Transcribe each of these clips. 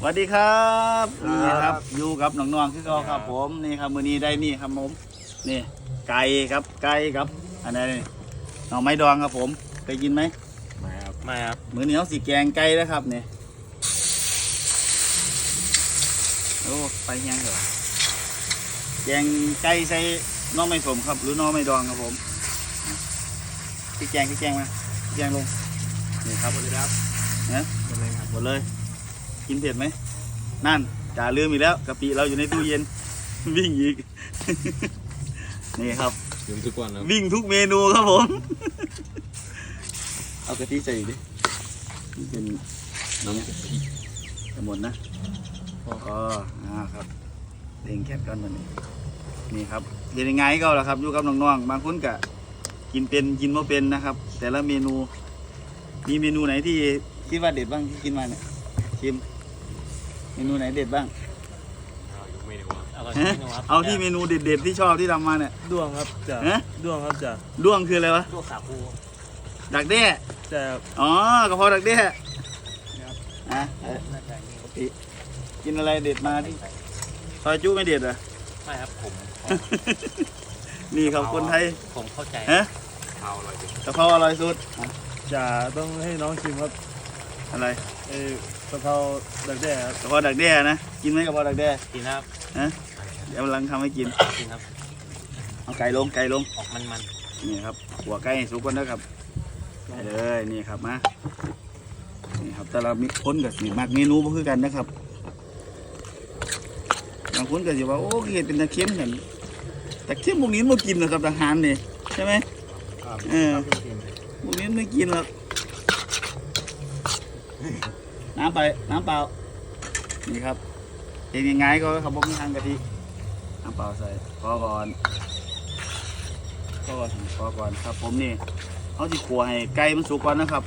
สวัสดีครับครับนี่ครับอยู่กับน้องๆคือเขาครับ ผมนี่ครับมือนี้ได้นี่ครับผมนี่ไก่ครับไก่ครับอันนี้นี่หน่อไม้ดองครับผมเคยกินไหมไม่ครับไม่ครับมือนี้เขาสีแกงไก่นะครับนี่โอ้ไปแห้งเหรอแกงไก่ใส่หน้อไม่สมครับ หรือหน้อไม่ดองครับผมพี่แกงพี่แกงมาพี่แกงลงนี่ครับสวัสดีครับนะเป็นไรครับหมดเลย กินเผ็ดไหมนั่นจ่าลืมอีกแล้วกะปิเราอยู่ในตู้เย็น วิ่งอีก นี่ครับยืมทุกวันครับวิ่งทุกเมนูครับผม เอากะทิใส่อีกดินี่เป็นน้ำกะทิจะหมดนะอ๋ออ่าครับเล่งแคบกันวันนี้นี่ครับเห็นยังไงก็แล้วครับอยู่กับน้องๆบางคนกะกินเป็นกินไม่เป็นนะครับ แต่ละเมนู มีเมนูไหนที่คิดว่าเด็ดบ้างที่กินมาเนี่ยชิมเมนูไหนเด็ดบ้างเอายกเมนูครับเอาฮะที่นูครับเอาที่เมนูเด็ดๆที่ชอบที่ทำมาเนี่ย ด้วงครับจ้ะฮะ ด้วงครับจ้ะด้วงคืออะไรวะด้วงสาคูดักแด้ จ้ะอ๋อกระเพาะดักแด้อะเอ้ยปกติกินอะไรเด็ดมาที่ซอยจุไม่เด็ดเหรอไม่ครับผม นี่ครับคนไทย ผมเข้าใจฮะเอาอร่อยดีกะเพราอร่อยสุดอะจะต้องให้น้องชิมครับ อะไรเอ้กะเพราดักแด้ครับกระเพาะดักแด้นะ กินไหมกระเพาะดักแด้กินครับฮะเดี๋ยวกำลังทำให้กินกินครับเอาไก่ลงไก่ลงออกมันมันนี่ครับ หัวไก่ให้สุกก่อนนะครับไปเลยนี่ครับมานี่ครับแต่ละมีคนกับสีมากเมนูบ่คือกันนะครับบางคนก็สิว่าโอ้เห็ดเป็นตะเค็มกันตะเค็มพวกนี้มันกินนะครับทหารนี่ใช่ไหมครับเออพวกนี้ไม่กินหรอก น้ำไปน้ำเปล่า นี่ครับเป็นยังไงก็ครับผมมีทางกะทิน้ำเปล่าใส่พอก่อนพอก่อนพอก่อนครับผมนี่เขาที่ขัวให้ไก่มันสุกก่อนนะครับ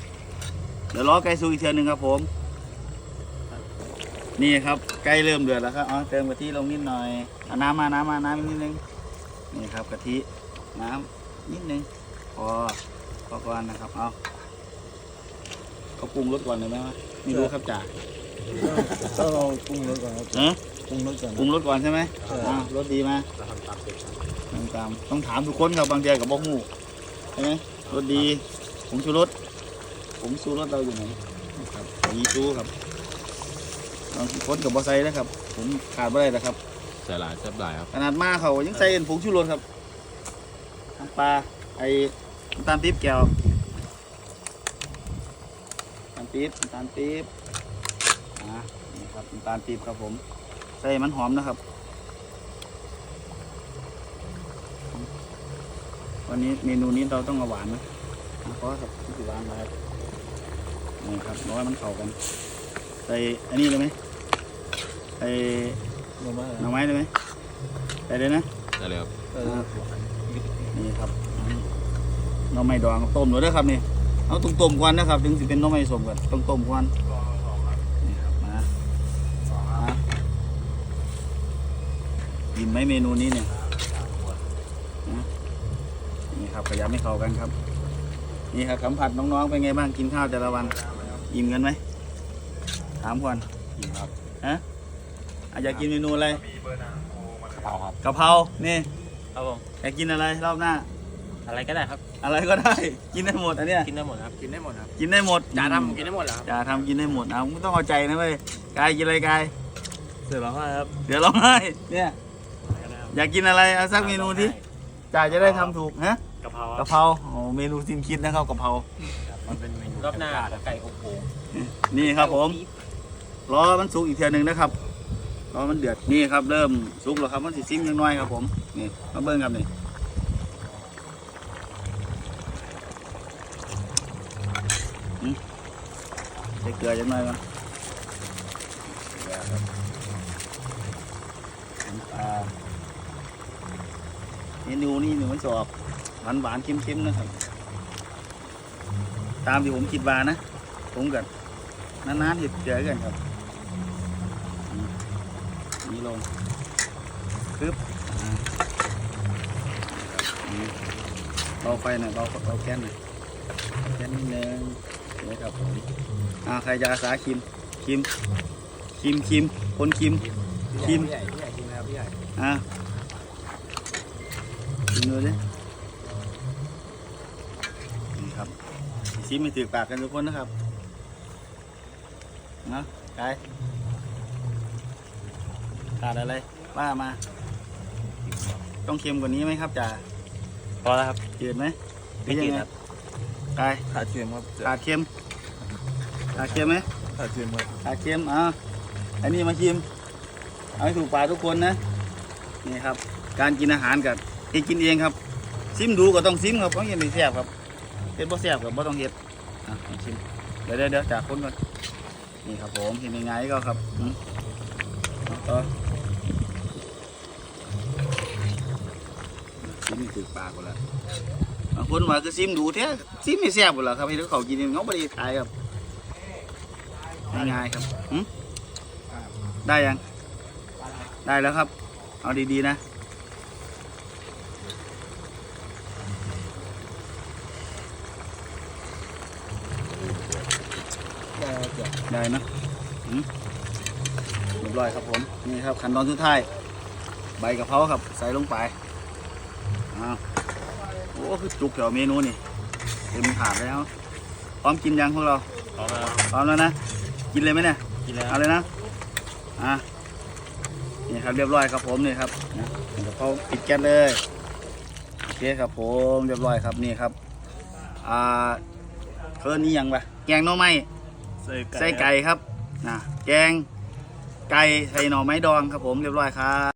เดี๋ยวรอไก่สุกอีกเทียหนึงครับผม นี่ครับไก่เริ่มเดือดแล้วครับอ๋อเติมกะทิลงนิดหน่อยเอาน้ำมาน้ำมาน้ำนิดนึงนี่ครับกะทิน้ำนิดนึงพอพอก่อนนะครับเอา เขาปรุงรสก่อนเลยไหมวะไม่รู้ครับจ่าก็เราปรุงรสก่อนครับเออปรุงรสก่อนปรุงรสก่อนใช่ไหมใช่อ่ารสดีมาเราทำตามเสร็จครับตามตามต้องถามทุกคนครับบางทีกับบอกหูใช่ไหมรสดีผงชูรสผงชูรสเราอยู่ไหนครับมีชูครับบางคนกับบอไซนะครับ ผมขาดไม่ได้นะครับใส่หลายแซ่บหลายครับขนาดมาเขายังใส่ผงชูรสครับน้ำปลาไอ้น้ำตาลปี๊บแก้วน้ำตาล ปี๊บน้ำตาลปี๊บอ่านี่ครับน้ำตาลปี๊บครับผมใส่มันหอมนะครับ วันนี้เมนูนี้เราต้องเอาหวานนะอะเพราะครับที่หวานมานี่ครับเพราะว่ามันเข้ากัน ใส่อันนี้เลยไหมใส่ลงมาหน่อไม้เลยไหมใส่เลยนะได้เลยครับเออนี่ครับหน่อไม้ดองต้มหน่อยเด้อครับนี่ เอาต้องต้มก่อนนะครับถึงสิเป็นหน่อไม้สมกันต้องต้มก่อนนี่ครับมามากินไหมเมนูนี้เนี่ยนะนี่ครับขยำให้เข้ากันครับ นี่ครับสัมผัสน้องๆเป็นไงบ้างกินข้าวแต่ละวันอิ่มกันไหมถามก่อนกินครับฮะอะอยากกินเมนูอะไรกะเพราครับกะเพรานี่ครับผมอยากกินอะไรรอบหน้า อะไรก็ได้ครับ อะไรก็ได้ กินได้หมดอันเนี้ยกินได้หมดครับกินได้หมดครับกินได้หมดจ่าทำกินได้หมดเหรอครับจ่าทำกินได้หมดเอาไม่ต้องเอาใจนะเว้ยกายกินอะไรกายเสือร้องไห้ครับเดี๋ยวร้องไห้เนี่ยอะไรก็ได้ครับอยากกินอะไรเอาสักเมนูที่จ่าจะได้ทำถูกฮะกะเพรากะเพราโอ้เมนูสิ้นคิดนะครับกะเพรามันเป็นเมนูรอบหน้าไก่อบโอ่งนี่ครับผมรอมันสุกอีกเทียหนึ่งนะครับรอมันเดือดนี่ครับเริ่มสุกแล้วครับมันสิซิมยังน้อยครับผมนี่มาเบิ้งครับนี่อืมใส่เกลือจังหมครับน้ำปลาเมนูนี่หนูมันจะออกหวานหวานๆเค็มๆนะครับ ตามที่ผมคิดว่านะ ผมกับนานๆเห็ดเจอกันครับนี่ลงปึ๊บอ่าอืมเบาไฟหน่อยเบาเบาแก๊สหน่อย แก๊สนิดนึงนี่ครับผมอ่าใครจะอาสาคิมคิมคิมคิมคนคิมชิมพี่ใหญ่พี่ใหญ่ชิมนะครับพี่ใหญ่อะชิมดูดินี่ครับชิมไม่ถือปากกันทุกคนนะครับเนาะกายขาดอะไรว่ามา ต้องเค็มกว่านี้ไหมครับจ่าพอแล้วครับจืดไหมหรือไม่ยัจืดงไงครับ กายขาดเค็มครับขาดเค็มขาดเค็มไหมขาดเค็มครับขาดเค็มอ่าอันนี้มาชิม เอาให้ถูกปากทุกคนนะ นี่ครับ การกินอาหารกับที่กินเองครับ ซิมดูก็ต้องซิมครับเพราะยังไม่แซ่บครับเฮ็ดบ่แซ่บกับบ่ต้องเฮ็ดอะลองชิมเดี๋ยวเดี๋ยวเดี๋ยวจากคนก่อนนี่ครับผมเห็นยังไงก็ครับอืมเอาต่อซิมถูกปากหมดแล้ว บางคนว่าคือซิมดูแท้ซิมไม่แซ่บหมดแล้วครับให้เขากินเองเขาไม่ได้ขายครับง่ายๆครับได้ยัง ได้แล้วครับ เอาดีๆนะได้นะหืมเรียบร้อยครับผม นี่ครับขั้นตอนสุดท้าย ใบกะเพราครับ ใส่ลงไปอ้าว อ้คือจุกแถวเมนูนี่เต็มถาดแล้ว พร้อมกินยังพวกเราพอแล้วพร้อมแล้วนะ กินเลยไหมเนี่ย กินแล้วเอาเลยนะ อะ นี่ครับเรียบร้อยครับผมนี่ครับนะเดี๋ยวเขาปิดแก๊สเลย โอเคครับผมเรียบร้อยครับนี่ครับ อ่าเพิ่นนี่ยังปะแกงหน่อไม้ใส่ใส่ไก่ครับนะแกงไก่ใส่หน่อไม้ดองครับผมเรียบร้อยครับ